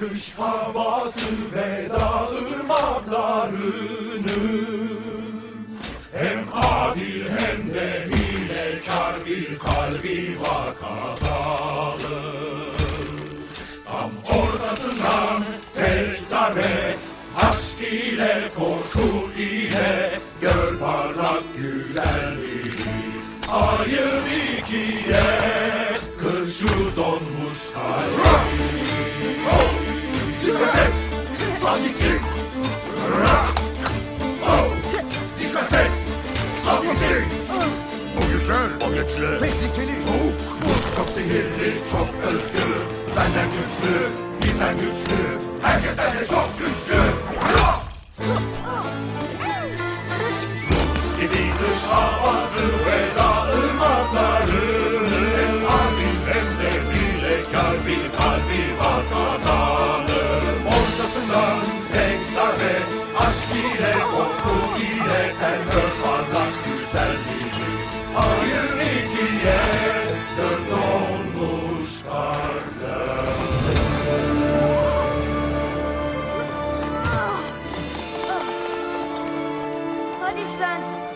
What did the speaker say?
kış havası ve dağ ırmaklarını Hem adil hem de hilekar bir kalbi vakazalı Tam ortasından tek darbe Aşk ile korku ile Gör parlak güzelliği. Ayır ikiye Sağ gitsin! Oh! Dikkat et! Sağ gitsin! Bu güzel. O güçlü! Tehlikeli. Soğuk! Buz çok sihirli, çok özgür Benden güçlü, bizden güçlü Herkesten de çok güçlü Buz gibi dış havası ve this one.